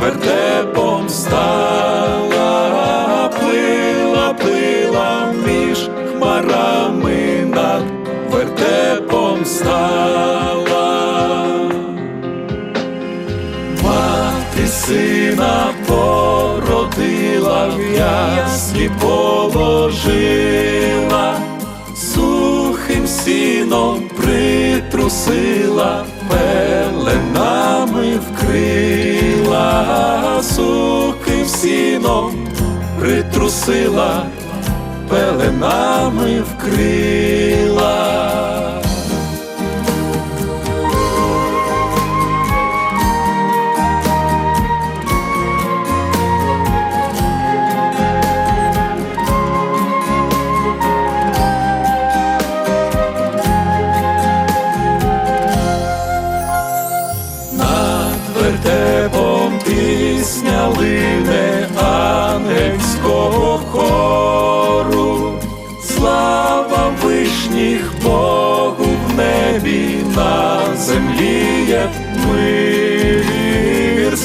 вертепом стала, плила, плила між хмарами над вертепом стала. Мати сина породила, в яслі положила, сухим сіном притрусила, пеленами вкрила, сухим сіном притрусила, пеленами вкрила.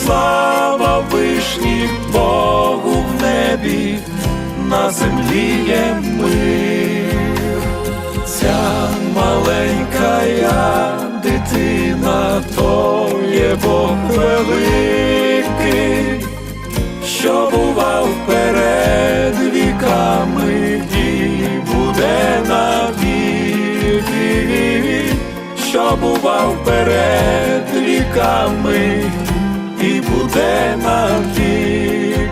Слава вишніх Богу в небі, на землі є мир. Ця маленька я дитина, то є Бог великий, що бував перед віками і буде навіки, що бував перед віками буде навіки,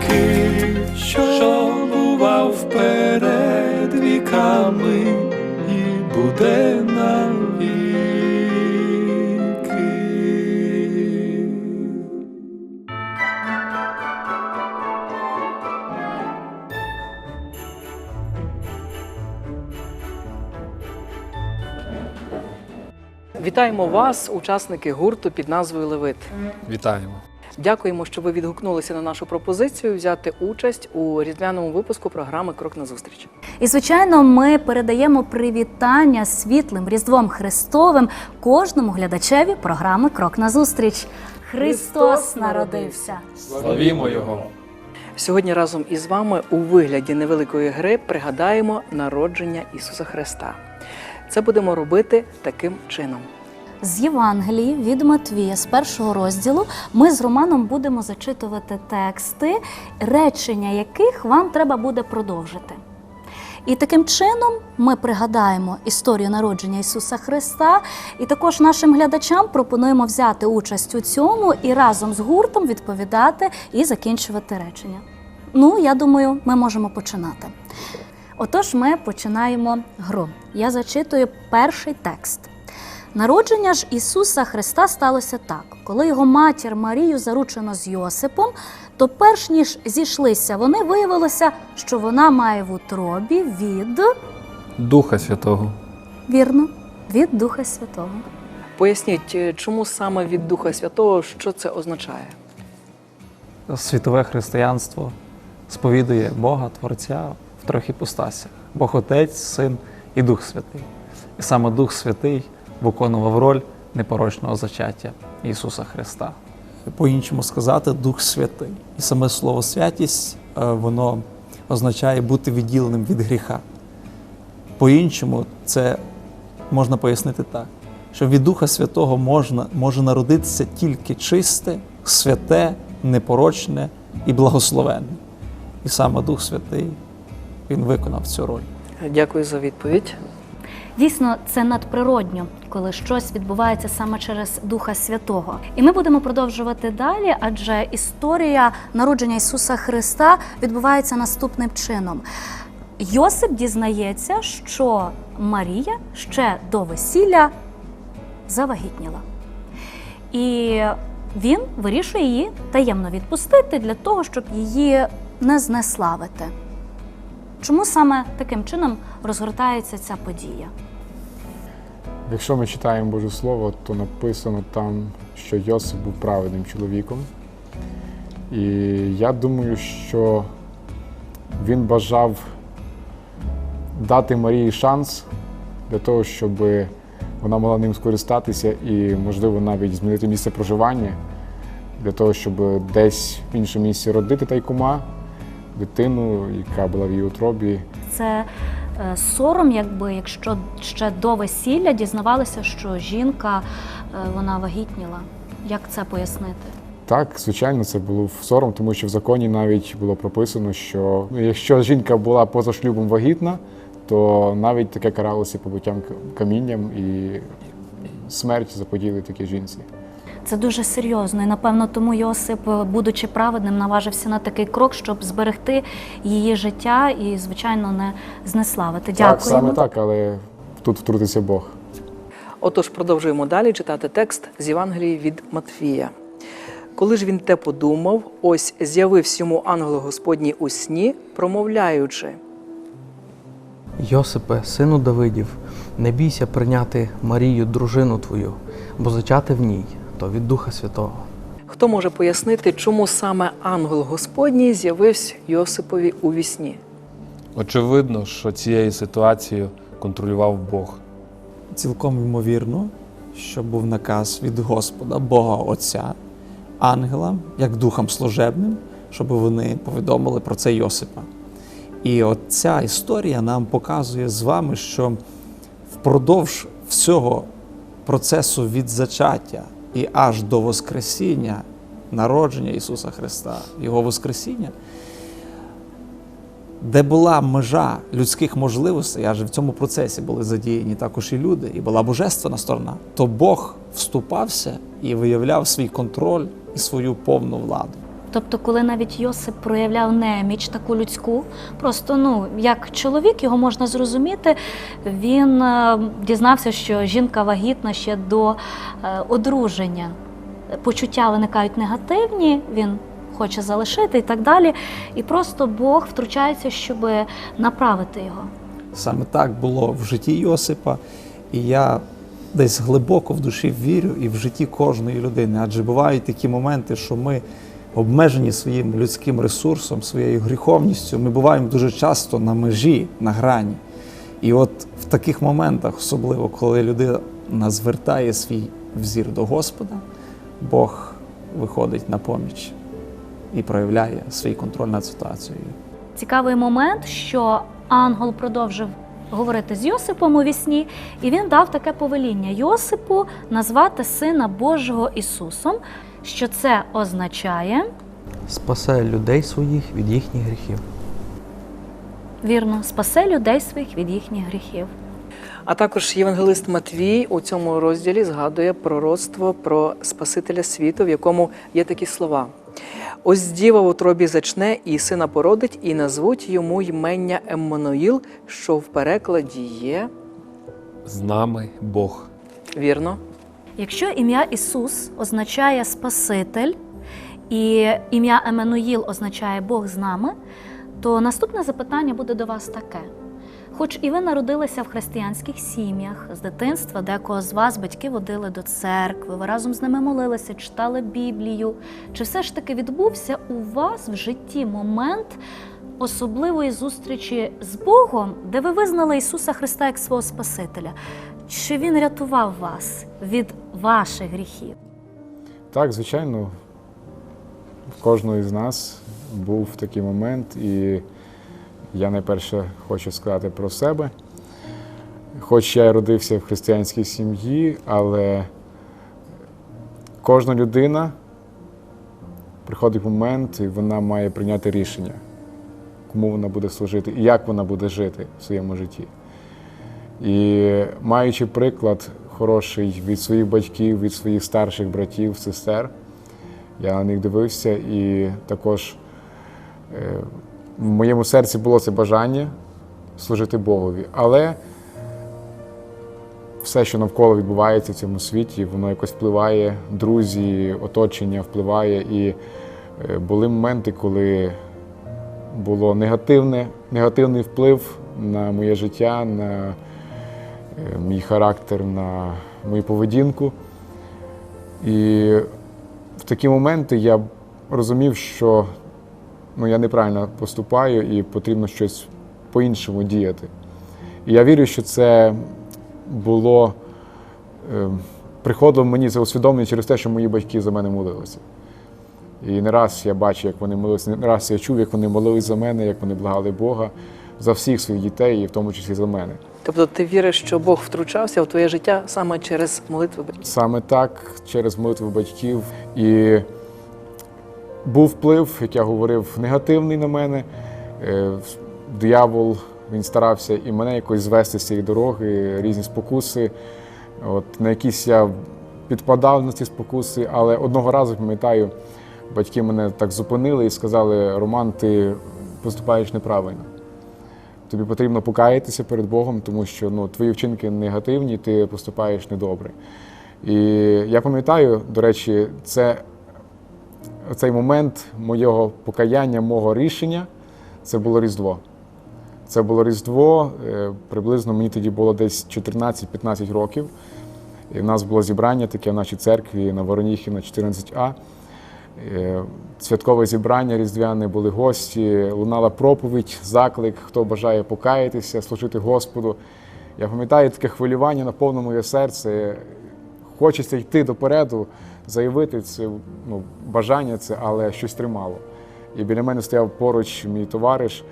що бував перед віками і буде навіки. Вітаємо вас, учасники гурту під назвою Левит. Вітаємо. Дякуємо, що ви відгукнулися на нашу пропозицію взяти участь у різдвяному випуску програми Крок на зустріч. І, звичайно, ми передаємо привітання світлим Різдвом Христовим кожному глядачеві програми Крок на зустріч. Христос народився! Славімо Його. Сьогодні разом із вами у вигляді невеликої гри пригадаємо народження Ісуса Христа. Це будемо робити таким чином. З Євангелії від Матвія з першого розділу ми з Романом будемо зачитувати тексти, речення яких вам треба буде продовжити. І таким чином ми пригадаємо історію народження Ісуса Христа, і також нашим глядачам пропонуємо взяти участь у цьому і разом з гуртом відповідати і закінчувати речення. Ну, я думаю, ми можемо починати. Отож, ми починаємо гру. Я зачитую перший текст. Народження ж Ісуса Христа сталося так: коли його матір Марію заручено з Йосипом, то перш ніж зійшлися вони, виявилося, що вона має в утробі від Духа Святого. вірно, від Духа Святого. Поясніть, е, чому саме від Духа Святого, що це означає? світове християнство сповідує Бога, Творця в трьох іпостасях: Бог Отець, Син і Дух Святий. І саме Дух Святий виконував роль непорочного зачаття Ісуса Христа. По-іншому сказати, Дух Святий. І саме слово святість е, воно означає бути відділеним від гріха. По-іншому, це можна пояснити так, що від Духа Святого можна, може народитися тільки чисте, святе, непорочне і благословенне. І саме Дух Святий він виконав цю роль. Дякую за відповідь. Дійсно, це надприродньо, коли щось відбувається саме через Духа Святого. І ми будемо продовжувати далі, адже історія народження Ісуса Христа відбувається наступним чином. Йосип дізнається, що Марія ще до весілля завагітніла. І він вирішує її таємно відпустити для того, щоб її не знеславити. Чому саме таким чином розгортається ця подія? Якщо ми читаємо Боже Слово, то написано там, що Йосип був праведним чоловіком. І я думаю, що Він бажав дати Марії шанс для того, щоб вона могла ним скористатися і, можливо, навіть змінити місце проживання, для того, щоб десь в іншому місці родити тайкума, дитину, яка була в її утробі. Це е, сором, якби якщо ще до весілля дізнавалися, що жінка е, вона вагітніла. Як це пояснити? Так, звичайно, це було сором, тому що в законі навіть було прописано, що ну, якщо жінка була поза шлюбом вагітна, то навіть таке каралося побиттям камінням і смерть заподіли такій жінці. Це дуже серйозно, і напевно тому Йосип, е, будучи праведним, наважився на такий крок, щоб зберегти її життя і, звичайно, не знеславити. Дякую. Так, саме так, але тут втрутився Бог. Отож, продовжуємо далі читати текст з Євангелії від Матфія. Коли ж він те подумав, ось з'явився йому ангел Господній у сні, промовляючи. Йосипе, сину Давидів, не бійся прийняти Марію, дружину твою, бо зачати в ній то від Духа Святого. Хто може пояснити, чому саме ангел Господній з'явився Йосипові у вісні? Очевидно, що цією ситуацією контролював Бог. Цілком ймовірно, що був наказ від Господа, Бога Отця, ангелам, як духам служебним, щоб вони повідомили про це Йосипа. І от ця історія нам показує з вами, що впродовж всього процесу від зачаття і аж до Воскресіння, народження Ісуса Христа, Його Воскресіння, де була межа людських можливостей, аж в цьому процесі були задіяні також і люди, і була божественна сторона, то Бог вступався і виявляв свій контроль і свою повну владу. Тобто, коли навіть Йосип проявляв неміч таку людську, просто ну як чоловік його можна зрозуміти, він е, дізнався, що жінка вагітна ще до е, одруження. Почуття виникають негативні, він хоче залишити і так далі. І просто Бог втручається, щоб направити його. Саме так було в житті Йосипа, і я десь глибоко в душі вірю і в житті кожної людини. Адже бувають такі моменти, що ми обмежені своїм людським ресурсом, своєю гріховністю. Ми буваємо дуже часто на межі, на грані. І от в таких моментах, особливо коли людина звертає свій взір до Господа, Бог виходить на поміч і проявляє свій контроль над ситуацією. Цікавий момент, що ангел продовжив говорити з Йосипом у вісні, і він дав таке повеління Йосипу назвати Сина Божого Ісусом, що це означає Спасе людей своїх від їхніх гріхів. вірно, спасе людей своїх від їхніх гріхів. А також євангелист Матвій у цьому розділі згадує пророцтво про Спасителя світу, в якому є такі слова: ось діва в утробі зачне, і сина породить, і назвуть йому ймення Еммануїл, що в перекладі є З нами Бог. вірно. Якщо ім'я Ісус означає Спаситель, і ім'я Еменуїл означає Бог з нами, то наступне запитання буде до вас таке. Хоч і ви народилися в християнських сім'ях, з дитинства декого з вас батьки водили до церкви, ви разом з ними молилися, читали Біблію. Чи все ж таки відбувся у вас в житті момент особливої зустрічі з Богом, де ви визнали Ісуса Христа як свого Спасителя? Чи Він рятував вас від ваших гріхів? Так, звичайно, в кожного з нас був такий момент, і я найперше хочу сказати про себе. Хоч я і родився в християнській сім'ї, але кожна людина приходить момент, і вона має прийняти рішення, кому вона буде служити і як вона буде жити в своєму житті. І маючи приклад хороший від своїх батьків, від своїх старших братів, сестер, я на них дивився, і також е, в моєму серці було це бажання служити Богові. Але все, що навколо відбувається в цьому світі, воно якось впливає, друзі, оточення впливає. І е, були моменти, коли було негативне, негативний вплив на моє життя, на мій характер, на мою поведінку. І в такі моменти я розумів, що ну, я неправильно поступаю і потрібно щось по-іншому діяти. І я вірю, що це було е, приходило мені це усвідомлення через те, що мої батьки за мене молилися. І не раз я бачив, як вони молилися, не раз я чув, як вони молились за мене, як вони благали Бога за всіх своїх дітей, і в тому числі за мене. Тобто ти віриш, що Бог втручався в твоє життя саме через молитви батьків? Саме так, через молитву батьків. І був вплив, як я говорив, негативний на мене. Е, Диявол він старався і мене якось звести з цієї дороги, різні спокуси. От, на якісь я підпадав на ці спокуси, але одного разу пам'ятаю, батьки мене так зупинили і сказали: Роман, ти поступаєш неправильно. Тобі потрібно покаятися перед Богом, тому що ну, твої вчинки негативні, ти поступаєш недобре. І я пам'ятаю, до речі, це цей момент моєго покаяння, мого рішення це було Різдво. Це було Різдво, е, приблизно мені тоді було десь 14-15 років. І в нас було зібрання таке в нашій церкві на Вороніхі на 14А. Е, Святкове зібрання різдвяне, були гості, лунала проповідь, заклик, хто бажає покаятися, служити Господу. Я пам'ятаю таке хвилювання наповнило моє серце. Хочеться йти допереду, заявити це ну, бажання, це, але щось тримало. І біля мене стояв поруч мій товариш.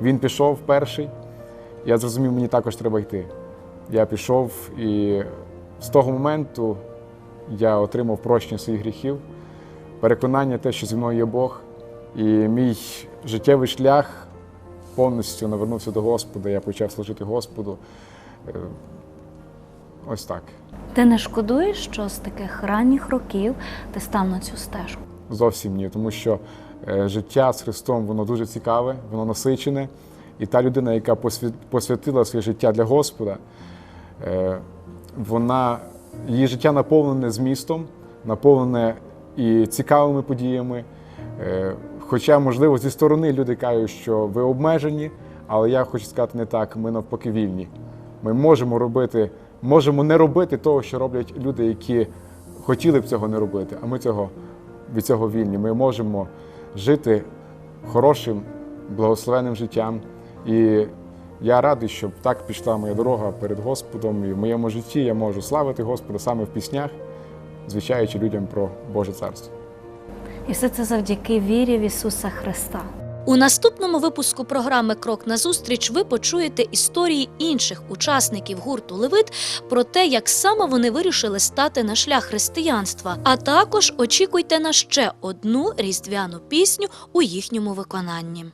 Він пішов перший. Я зрозумів, мені також треба йти. Я пішов, і з того моменту я отримав прощення своїх гріхів, переконання те, що зі мною є Бог, і мій життєвий шлях повністю навернувся до Господа. Я почав служити Господу. Е, Ось так. Ти не шкодуєш, що з таких ранніх років ти став на цю стежку? Зовсім ні, тому що е, життя з Христом воно дуже цікаве, воно насичене. І та людина, яка посвятила своє життя для Господа, е, вона, її життя наповнене змістом, наповнене і цікавими подіями. Е, Хоча, можливо, зі сторони люди кажуть, що ви обмежені, але я хочу сказати не так, ми навпаки вільні. Ми можемо робити, можемо не робити того, що роблять люди, які хотіли б цього не робити, а ми цього від цього вільні. Ми можемо жити хорошим, благословенним життям. І я радий, щоб так пішла моя дорога перед Господом. І в моєму житті я можу славити Господа саме в піснях, звіщаючи людям про Боже Царство. І все це завдяки вірі в Ісуса Христа. У наступному випуску програми Крок назустріч ви почуєте історії інших учасників гурту Левит про те, як саме вони вирішили стати на шлях християнства. А також очікуйте на ще одну різдвяну пісню у їхньому виконанні.